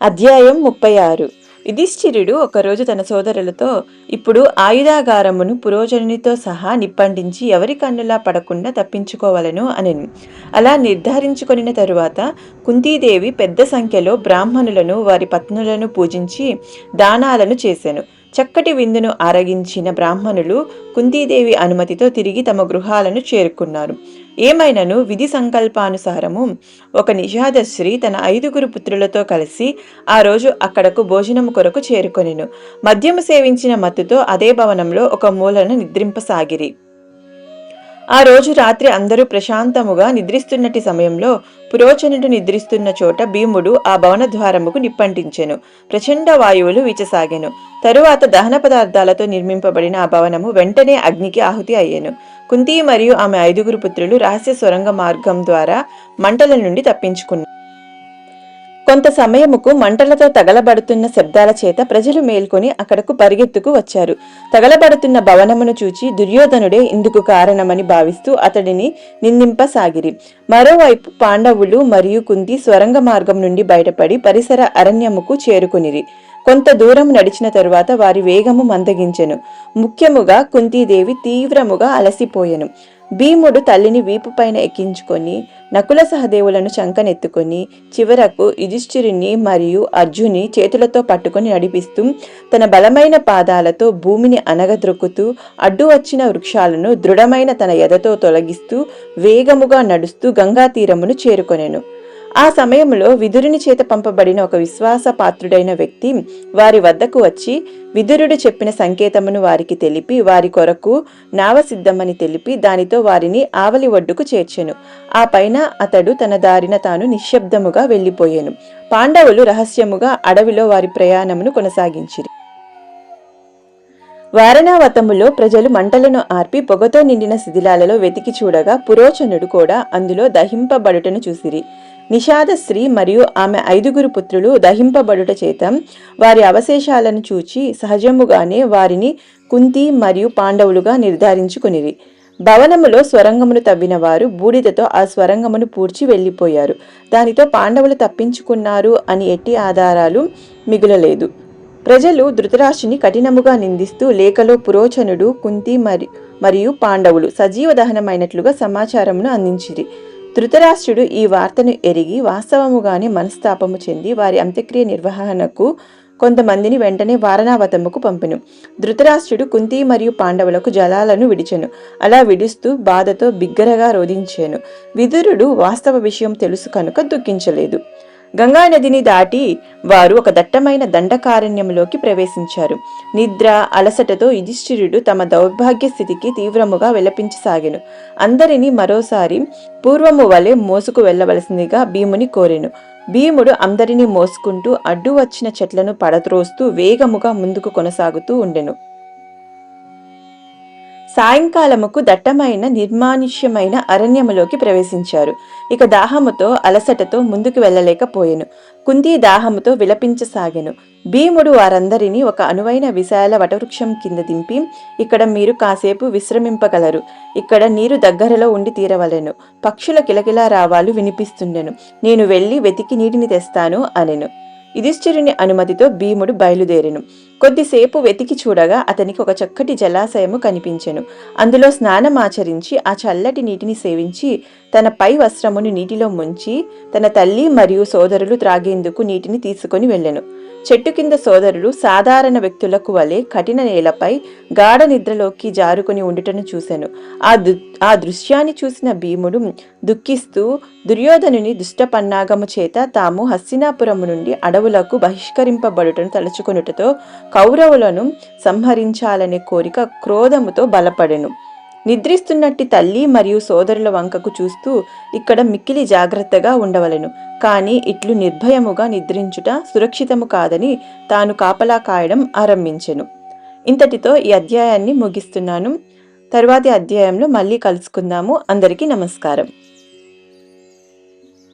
అధ్యాయం ముప్పై ఆరు. యుధిష్ఠిరుడు ఒకరోజు తన సోదరులతో ఇప్పుడు ఆయుధాగారమును పురోజనునితో సహా నిప్పండించి ఎవరి కన్నులా పడకుండా తప్పించుకోవాలను అనెను. అలా నిర్ధారించుకొనిన తరువాత కుంతీదేవి పెద్ద సంఖ్యలో బ్రాహ్మణులను వారి పత్నులను పూజించి దానాలను చేశాను చక్కటి విందును ఆరగించిన బ్రాహ్మణులు కుంతీదేవి అనుమతితో తిరిగి తమ గృహాలను చేరుకున్నారు. ఏమైనను? విధి సంకల్పానుసారము ఒక నిషాదశ్రీ తన ఐదుగురు పుత్రులతో కలిసి ఆ రోజు అక్కడకు భోజనము కొరకు చేరుకొనెను. మద్యము సేవించిన మత్తుతో అదే భవనంలో ఒక మూలను నిద్రింపసాగిరి. ఆ రోజు రాత్రి అందరూ ప్రశాంతముగా నిద్రిస్తున్నటి సమయంలో పురోచనుడు నిద్రిస్తున్న చోట భీముడు ఆ భవన ద్వారముకు నిప్పంటించెను. ప్రచండ వాయువులు విచసాగెను. తరువాత దహన పదార్థాలతో నిర్మింపబడిన ఆ భవనము వెంటనే అగ్నికి ఆహుతి అయ్యాను. కుంతి మరియు ఆమె ఐదుగురు పుత్రులు రహస్య సొరంగ మార్గం ద్వారా మంటల నుండి తప్పించుకున్నారు. కొంత సమయముకు మంటలతో తగలబడుతున్న శబ్దాల చేత ప్రజలు మేల్కొని అక్కడకు పరిగెత్తుకు వచ్చారు. తగలబడుతున్న భవనమును చూచి దుర్యోధనుడే ఇందుకు కారణమని భావిస్తూ అతడిని నిందింపసాగిరి. మరోవైపు పాండవులు మరియు కుంతి స్వరంగ మార్గం నుండి బయటపడి పరిసర అరణ్యముకు చేరుకునిరి. కొంత దూరం నడిచిన తరువాత వారి వేగము మందగించెను. ముఖ్యముగా కుంతీదేవి తీవ్రముగా అలసిపోయెను. భీముడు తల్లిని వీపుపైన ఎక్కించుకొని నకుల సహదేవులను చంకనెత్తుకొని చివరకు యుధిష్ఠిరుని మరియు అర్జుని చేతులతో పట్టుకొని నడిపిస్తూ తన బలమైన పాదాలతో భూమిని అనగద్రొక్కుతూ అడ్డు వచ్చిన వృక్షాలను దృఢమైన తన ఎదతో తొలగిస్తూ వేగముగా నడుస్తూ గంగా తీరమును చేరుకొనెను. ఆ సమయంలో విదురుని చేత పంపబడిన ఒక విశ్వాస పాత్రుడైన వ్యక్తి వారి వద్దకు వచ్చి విదురుడు చెప్పిన సంకేతమును వారికి తెలిపి వారి కొరకు నావ సిద్ధమని తెలిపి దానితో వారిని ఆవలి ఒడ్డుకు చేర్చెను. ఆ పైన అతడు తన దారిన తాను నిశ్శబ్దముగా వెళ్ళిపోయాను పాండవులు రహస్యముగా అడవిలో వారి ప్రయాణమును కొనసాగించిరి. వారణావతములో ప్రజలు మంటలను ఆర్పి పొగతో నిండిన శిథిలాలలో వెతికి చూడగా పురోచనుడు కూడా అందులో దహింపబడుటను చూసిరి. నిషాద స్త్రీ మరియు ఆమె ఐదుగురు పుత్రులు దహింపబడుట చేత వారి అవశేషాలను చూచి సహజముగానే వారిని కుంతి మరియు పాండవులుగా నిర్ధారించుకునిరి. భవనములో స్వరంగమును తవ్విన వారు బూడిదతో ఆ స్వరంగమును పూడ్చి వెళ్ళిపోయారు. దానితో పాండవులు తప్పించుకున్నారు అని ఎట్టి ఆధారాలు మిగులలేదు. ప్రజలు ధృతరాష్ట్రుని కఠినముగా నిందిస్తూ లేఖలో పురోచనుడు కుంతి మరి మరియు పాండవులు సజీవ దహనమైనట్లుగా సమాచారమును అందించిరి. ధృతరాష్ట్రుడు ఈ వార్తను ఎరిగి వాస్తవముగానే మనస్తాపము చెంది వారి అంత్యక్రియ నిర్వహణకు కొంతమందిని వెంటనే వారణావతముకు పంపెను. ధృతరాష్ట్రుడు కుంతి మరియు పాండవులకు జలాలను విడిచెను. అలా విడుస్తూ బాధతో బిగ్గరగా రోధించాను. విదురుడు వాస్తవ విషయం తెలుసు కనుక దుఃఖించలేదు. గంగా నదిని దాటి వారు ఒక దట్టమైన దండకారణ్యంలోకి ప్రవేశించారు. నిద్ర అలసటతో యుధిష్ఠిరుడు తమ దౌర్భాగ్య స్థితికి తీవ్రముగా విలపించసాగెను. అందరినీ మరోసారి పూర్వము వలె మోసుకు వెళ్ళవలసిందిగా భీముని కోరెను. భీముడు అందరినీ మోసుకుంటూ అడ్డు వచ్చిన చెట్లను పడత్రోస్తూ వేగముగా ముందుకు కొనసాగుతూ ఉండెను. సాయంకాలముకు దట్టమైన నిర్మానుష్యమైన అరణ్యములోకి ప్రవేశించారు. ఇక దాహముతో అలసటతో ముందుకు వెళ్ళలేకపోయెను. కుంతి దాహముతో విలపించసాగెను. భీముడు వారందరినీ ఒక అనువైన విశాల వటవృక్షం కింద దింపి ఇక్కడ మీరు కాసేపు విశ్రమింపగలరు. ఇక్కడ నీరు దగ్గరలో ఉండి తీరవలెను. పక్షుల కిలకిలా రావాలు వినిపిస్తుండెను. నేను వెళ్ళి వెతికి నీటిని తెస్తాను అనెను. యుధిష్ఠిరుని అనుమతితో భీముడు బయలుదేరెను. కొద్దిసేపు వెతికి చూడగా అతనికి ఒక చక్కటి జలాశయము కనిపించెను. అందులో స్నానమాచరించి ఆ చల్లటి నీటిని సేవించి తన పై వస్త్రమును నీటిలో ముంచి తన తల్లి మరియు సోదరులు త్రాగేందుకు నీటిని తీసుకొని వెళ్ళెను. చెట్టు కింద సోదరులు సాధారణ వ్యక్తులకు వలె కఠిన నేలపై గాఢ నిద్రలోకి జారుకుని ఉండుటను చూశాను ఆ దు ఆ దృశ్యాన్ని చూసిన భీముడు దుఃఖిస్తూ దుర్యోధనుని దుష్టపన్నాగము చేత తాము హస్తినాపురము నుండి అడవు కౌరవులకు బహిష్కరింపబడుటను తలుచుకొనుటతో కౌరవులను సంహరించాలనే కోరిక క్రోధముతో బలపడెను. నిద్రిస్తున్నట్టి తల్లి మరియు సోదరుల వంకకు చూస్తూ ఇక్కడ మిక్కిలి జాగ్రత్తగా ఉండవలెను. కానీ ఇట్లు నిర్భయముగా నిద్రించుట సురక్షితము కాదని తాను కాపలా కాయడం ఆరంభించెను. ఇంతటితో ఈ అధ్యాయాన్ని ముగిస్తున్నాను. తరువాతి అధ్యాయంలో మళ్ళీ కలుసుకుందాము. అందరికీ నమస్కారం.